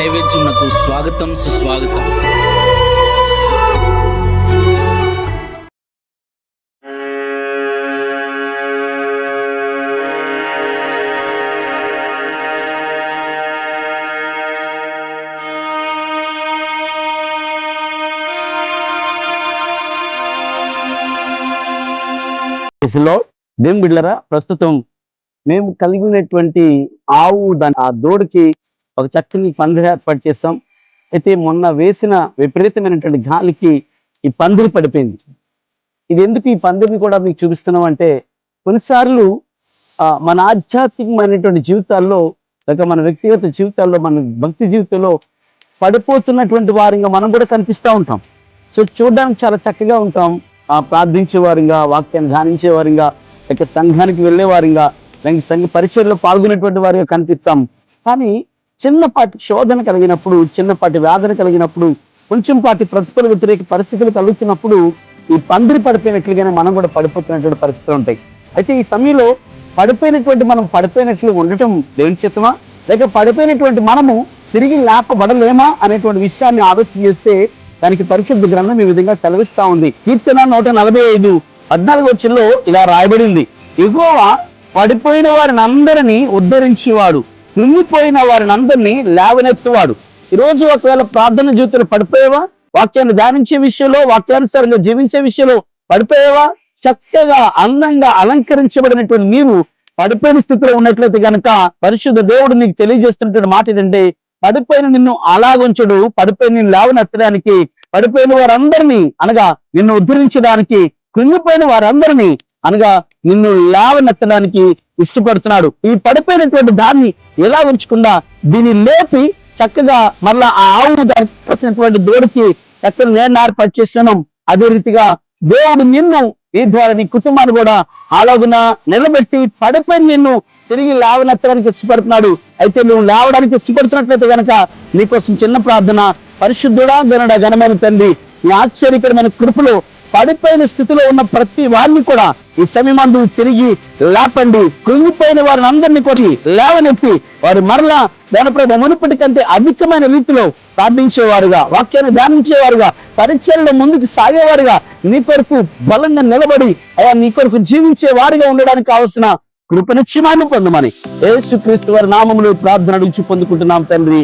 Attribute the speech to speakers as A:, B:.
A: నైవేద్యమునకు స్వాగతం సుస్వాగతం.
B: దశలో దేవుని బిడ్డలరా ప్రస్తుతం మేము కలిగినటువంటి ఆవు దాని ఆ దూడకి ఒక చక్కని పందిరి ఏర్పాటు చేస్తాం అయితే మొన్న వేసిన విపరీతమైనటువంటి గాలికి ఈ పందిరి పడిపోయింది. ఇది ఎందుకు ఈ పందిరిని కూడా మీకు చూపిస్తున్నాం అంటే కొన్నిసార్లు ఆ, మన ఆధ్యాత్మికమైనటువంటి జీవితాల్లో లేక మన వ్యక్తిగత జీవితాల్లో మన భక్తి జీవితంలో పడిపోతున్నటువంటి వారిగా మనం కూడా కనిపిస్తూ ఉంటాం. సో చూడడానికి చాలా చక్కగా ఉంటాం. ఆ ప్రార్థించే వారిగా వాక్యాన్ని ధ్యానించే వారిగా లేక సంఘానికి వెళ్ళే వారిగా లేక సంఘ పరిచయలో పాల్గొనేటువంటి వారిగా కనిపిస్తాం. కానీ చిన్నపాటి శోధన కలిగినప్పుడు చిన్నపాటి వేదన కలిగినప్పుడు కొంచెం పాటి ప్రతికూల వ్యతిరేక పరిస్థితులు కలుగుతున్నప్పుడు ఈ పందిరి పడిపోయినట్లుగానే మనం కూడా పడిపోతున్నటువంటి పరిస్థితులు ఉంటాయి. అయితే ఈ సమయంలో పడిపోయినటువంటి మనం పడిపోయినట్లు ఉండటం దేవుని చేతమా? లేక పడిపోయినటువంటి మనము తిరిగి లేపబడలేమా అనేటువంటి విషయాన్ని ఆలోచన చేస్తే దానికి పరిశుద్ధ గ్రంథం ఈ విధంగా సెలవిస్తా ఉంది. కీర్తన నూట నలభై ఐదు పద్నాలుగు వచ్చిలో ఇలా రాయబడింది. ఎగువ పడిపోయిన వారిని అందరినీ ఉద్ధరించేవాడు. కృంగిపోయిన వారిని అందరినీ లేవనెత్తువాడు. ఈరోజు ఒకవేళ ప్రార్థన జీవితంలో పడిపోయేవా? వాక్యాన్ని ధ్యానించే విషయంలో వాక్యానుసారంగా జీవించే విషయంలో పడిపోయేవా? చక్కగా అందంగా అలంకరించబడినటువంటి నీవు పడిపోయిన స్థితిలో ఉన్నట్లయితే కనుక పరిశుద్ధ దేవుడు నీకు తెలియజేస్తున్నటువంటి మాట ఏంటంటే పడిపోయిన నిన్ను అలాగుంచడు పడిపోయిన నిన్ను లేవనెత్తడానికి పడిపోయిన వారందరినీ అనగా నిన్ను ఉద్ధరించడానికి కుంగిపోయిన వారందరినీ అనగా నిన్ను లేవనెత్తడానికి ఇష్టపడుతున్నాడు. ఈ పడిపోయినటువంటి దాన్ని ఎలా ఉంచకుండా దీన్ని లేపి చక్కగా మళ్ళా ఆ ఆవును దానికి కావలసినటువంటి ఎక్కడ నేను ఏర్పాటు చేస్తున్నాం. అదే రీతిగా దేవుడు నిన్ను ఈ ద్వారా నీ కుటుంబాన్ని కూడా అలాగున నిలబెట్టి పడిపోయి నిన్ను తిరిగి లేవనెత్తడానికి ఇష్టపడుతున్నాడు. అయితే నువ్వు లేవడానికి ఇష్టపడుతున్నట్లయితే గనక నీకోసం చిన్న ప్రార్థన పరిశుద్ధుడా గనుడ ఘనమైన తండ్రి నీ ఆశ్చర్యకరమైన కృపలో పడిపోయిన స్థితిలో ఉన్న ప్రతి వారిని కూడా ఈ సమయమందు తిరిగి లేపండి. కృంగిపోయిన వారిని అందరినీ కొట్టి లేవనెత్తి వారు మరలా దానిపై మునుపటి కంటే అధికమైన రీతిలో ప్రార్థించేవారుగా వాక్యాన్ని ధ్యానించేవారుగా పరిచయంలో ముందుకు సాగేవారుగా నీ కొరకు బలంగా నిలబడి అలా నీ కొరకు జీవించే వారిగా ఉండడానికి కావలసిన కృపనిక్షమాన్ని పొందమని యేసు క్రీస్తు వారి నామములు ప్రార్థన అడిగి పొందుకుంటున్నాం తండ్రి.